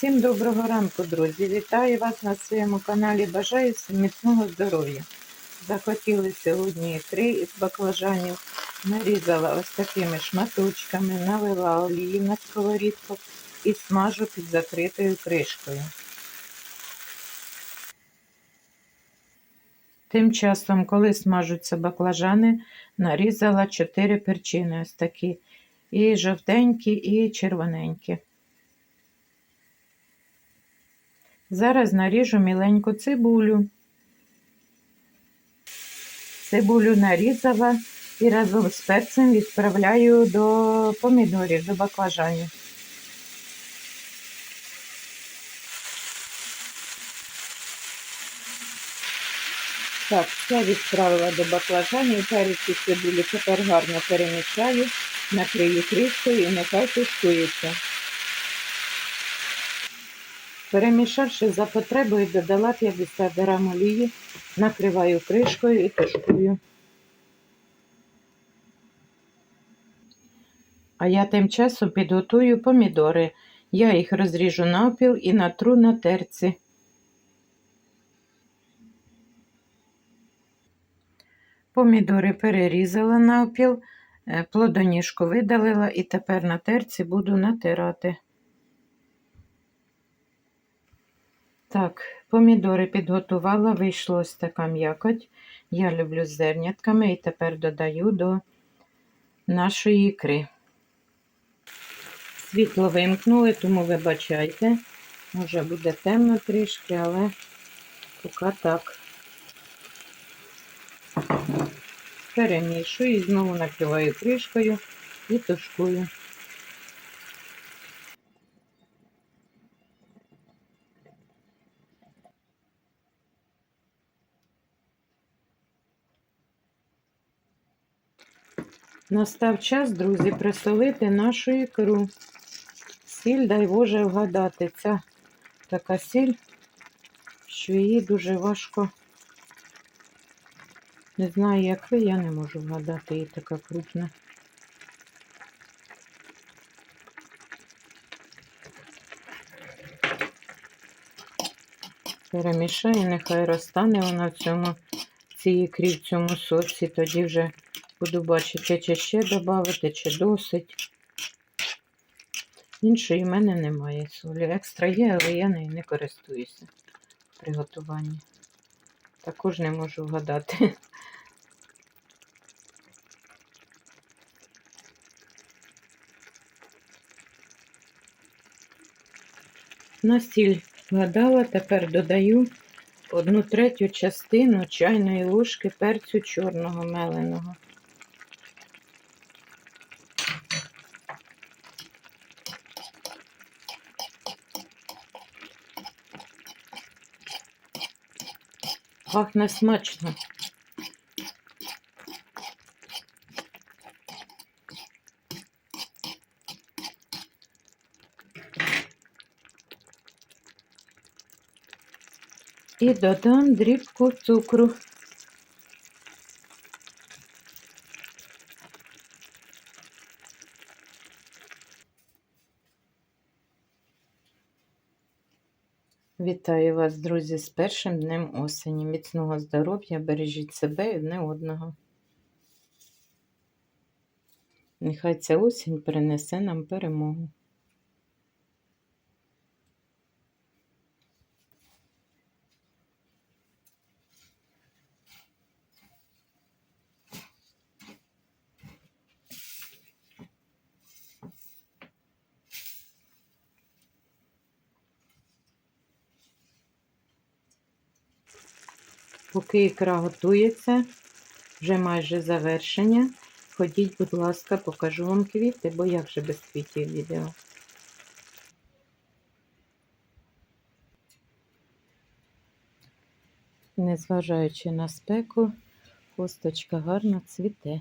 Всім доброго ранку, друзі! Вітаю вас на своєму каналі. Бажаю всім міцного здоров'я. Захотіли сьогодні ікри із баклажанів. Нарізала ось такими шматочками, налила олії на сковорідку і смажу під закритою кришкою. Тим часом, коли смажуться баклажани, нарізала 4 перчини ось такі. І жовтенькі, і червоненькі. Зараз наріжу міленьку цибулю. Цибулю нарізала і разом з перцем відправляю до помідорів, до баклажанів. Так, все відправила до баклажанів, перець і цибулю тепер гарно перемішаю, накрию кришкою і нехай тушкується. Перемішавши за потребою, додала 50 грам олії, накриваю кришкою і тушкую. А я тим часом підготую помідори. Я їх розріжу навпіл і натру на терці. Помідори перерізала навпіл, е, плодоніжку видалила і тепер на терці буду натирати. Так, помідори підготувала, вийшло ось така м'якоть. Я люблю з зернятками і тепер додаю до нашої ікри. Світло вимкнули, тому вибачайте. Може буде темно трішки, але поки так. Перемішую і знову накриваю кришкою і тушкую. Настав час, друзі, присолити нашу ікру. Сіль, дай Боже, вгадати. Ця така сіль, що її дуже важко. Не знаю, як ви, я не можу вгадати, її така крупна. Перемішаю, нехай розтане вона в цьому, цій ікрі, в цьому соці, тоді вже буду бачити, чи ще додати, чи досить. Іншої в мене немає солі. Екстра є, але я нею не користуюся в приготуванні. Також не можу вгадати. На сіль вгадала, тепер додаю одну третю частину чайної ложки перцю чорного меленого. Пахне смачно. І додам дрібку цукру. Вітаю вас, друзі, з першим днем осені. Міцного здоров'я, бережіть себе і одне одного. Нехай ця осінь принесе нам перемогу. Поки ікра готується, вже майже завершення. Ходіть, будь ласка, покажу вам квіти, бо як же без квітів відео. Незважаючи на спеку, хусточка гарно цвіте.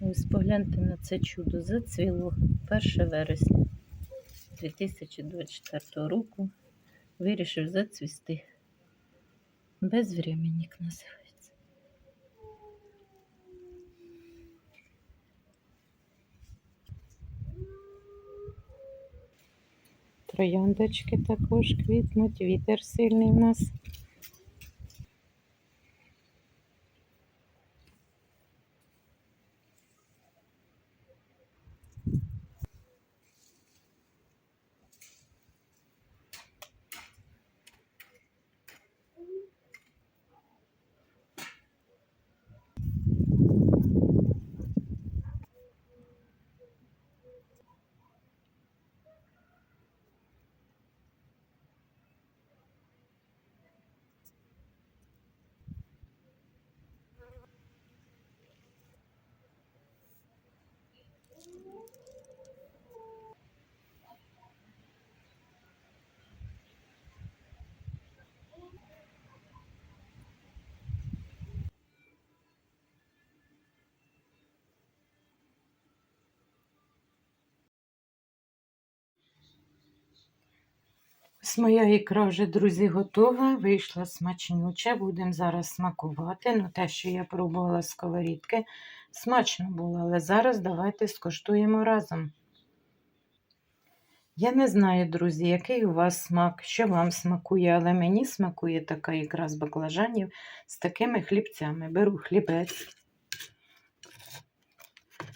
Ось погляньте на це чудо. Зацвіло 1 вересня 2024 року. Вирішив зацвісти. Безвременник називається. Трояндочки також квітнуть, вітер сильний в нас. Моя ікра вже, друзі, готова. Вийшла смачнюча. Будемо зараз смакувати. Ну, те, що я пробувала з сковорідки, смачно було, але зараз давайте скуштуємо разом. Я не знаю, друзі, який у вас смак, що вам смакує, але мені смакує така ікра з баклажанів з такими хлібцями. Беру хлібець.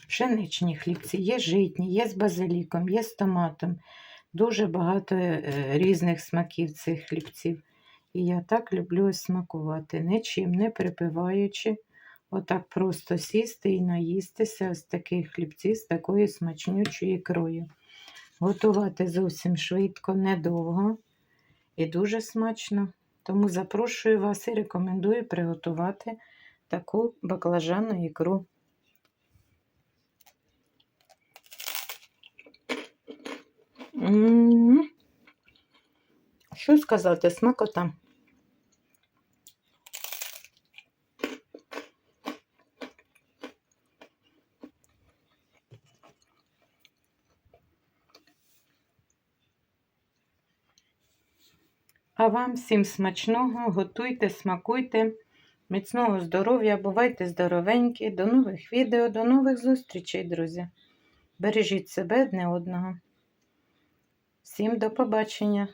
Пшеничні хлібці, є житні, є з базиліком, є з томатом. Дуже багато е, різних смаків цих хлібців. І я так люблю смакувати, нічим не припиваючи. Отак просто сісти і наїстися з таких хлібців з такою смачнючою ікрою. Готувати зовсім швидко, недовго і дуже смачно. Тому запрошую вас і рекомендую приготувати таку баклажанну ікру. Що сказати, смакота. А вам всім смачного, готуйте, смакуйте, міцного здоров'я, бувайте здоровенькі, до нових відео, до нових зустрічей, друзі. Бережіть себе одне одного. Всім до побачення!